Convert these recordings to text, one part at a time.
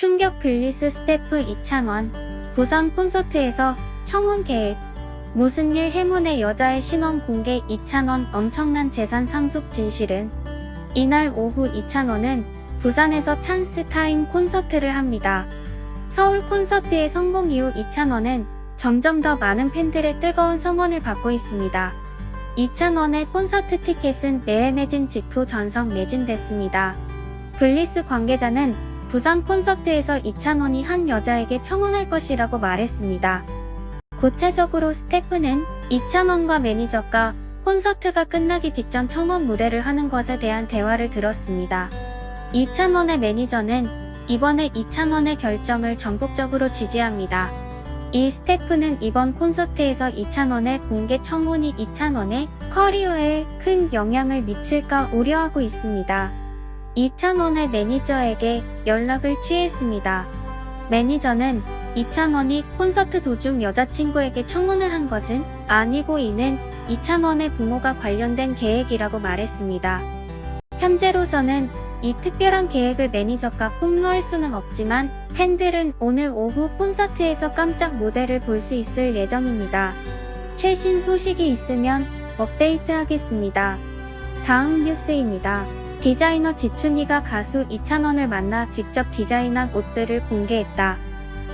충격 블리스 스태프 이찬원 부산 콘서트에서 청혼 계획 무슨 일 해문의 여자의 신원 공개 이찬원 엄청난 재산 상속 진실은 이날 오후 이찬원은 부산에서 찬스 타임 콘서트를 합니다. 서울 콘서트의 성공 이후 이찬원은 점점 더 많은 팬들의 뜨거운 성원을 받고 있습니다. 이찬원의 콘서트 티켓은 매회 매진 직후 전석 매진됐습니다. 블리스 관계자는 부산 콘서트에서 이찬원이 한 여자에게 청혼할 것이라고 말했습니다. 구체적으로 스태프는 이찬원과 매니저가 콘서트가 끝나기 직전 청혼 무대를 하는 것에 대한 대화를 들었습니다. 이찬원의 매니저는 이번에 이찬원의 결정을 전폭적으로 지지합니다. 이 스태프는 이번 콘서트에서 이찬원의 공개 청혼이 이찬원의 커리어에 큰 영향을 미칠까 우려하고 있습니다. 이찬원의 매니저에게 연락을 취했습니다. 매니저는 이찬원이 콘서트 도중 여자친구에게 청혼을 한 것은 아니고 이는 이찬원의 부모가 관련된 계획이라고 말했습니다. 현재로서는 이 특별한 계획을 매니저가 폭로할 수는 없지만 팬들은 오늘 오후 콘서트에서 깜짝 무대를 볼 수 있을 예정입니다. 최신 소식이 있으면 업데이트 하겠습니다. 다음 뉴스입니다. 디자이너 지춘이가 가수 이찬원을 만나 직접 디자인한 옷들을 공개했다.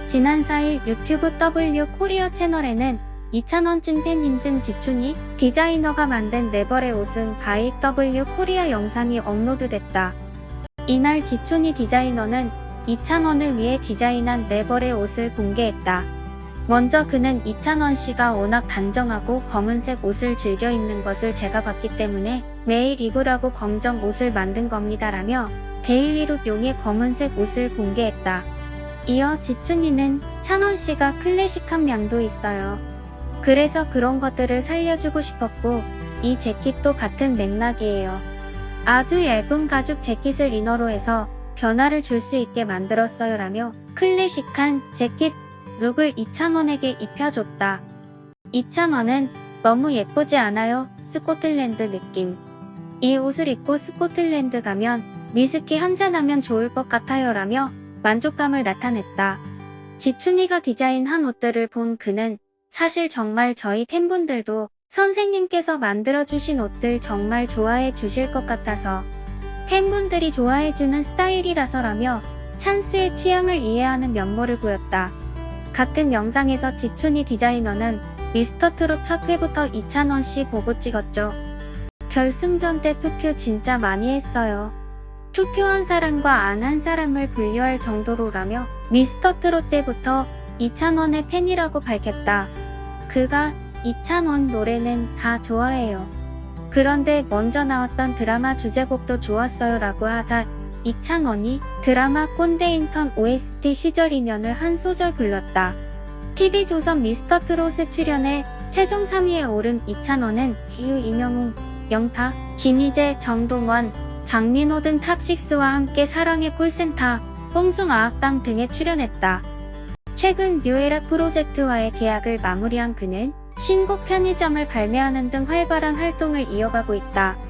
지난 4일 유튜브 W 코리아 채널에는 이찬원 찐팬 인증 지춘이 디자이너가 만든 네벌의 옷은 바이 W 코리아 영상이 업로드됐다. 이날 지춘이 디자이너는 이찬원을 위해 디자인한 네벌의 옷을 공개했다. 먼저 그는 이찬원 씨가 워낙 단정하고 검은색 옷을 즐겨 입는 것을 제가 봤기 때문에 매일 입으라고 검정 옷을 만든 겁니다라며 데일리룩용의 검은색 옷을 공개했다. 이어 지춘이는 찬원 씨가 클래식한 면도 있어요. 그래서 그런 것들을 살려주고 싶었고 이 재킷도 같은 맥락이에요. 아주 얇은 가죽 재킷을 이너로 해서 변화를 줄 수 있게 만들었어요 라며 클래식한 재킷 룩을 이찬원에게 입혀줬다. 이찬원은 너무 예쁘지 않아요? 스코틀랜드 느낌. 이 옷을 입고 스코틀랜드 가면 위스키 한잔하면 좋을 것 같아요 라며 만족감을 나타냈다. 지춘이가 디자인한 옷들을 본 그는 사실 정말 저희 팬분들도 선생님께서 만들어주신 옷들 정말 좋아해 주실 것 같아서 팬분들이 좋아해주는 스타일이라서라며 찬스의 취향을 이해하는 면모를 보였다. 같은 영상에서 지춘이 디자이너는 미스터 트롯 첫 회부터 이찬원 씨 보고 찍었죠. 결승전 때 투표 진짜 많이 했어요. 투표한 사람과 안 한 사람을 분류할 정도로라며 미스터 트롯 때부터 이찬원의 팬이라고 밝혔다. 그가 이찬원 노래는 다 좋아해요. 그런데 먼저 나왔던 드라마 주제곡도 좋았어요 라고 하자 이찬원이 드라마 꼰대 인턴 OST 시절 인연을 한 소절 불렀다. TV조선 미스터 트롯에 출연해 최종 3위에 오른 이찬원은 이유 이명웅, 영타, 김희재, 정동원, 장민호 등 탑6와 함께 사랑의 콜센터, 뽕숭 아학당 등에 출연했다. 최근 뉴에라 프로젝트와의 계약을 마무리한 그는 신곡 편의점을 발매하는 등 활발한 활동을 이어가고 있다.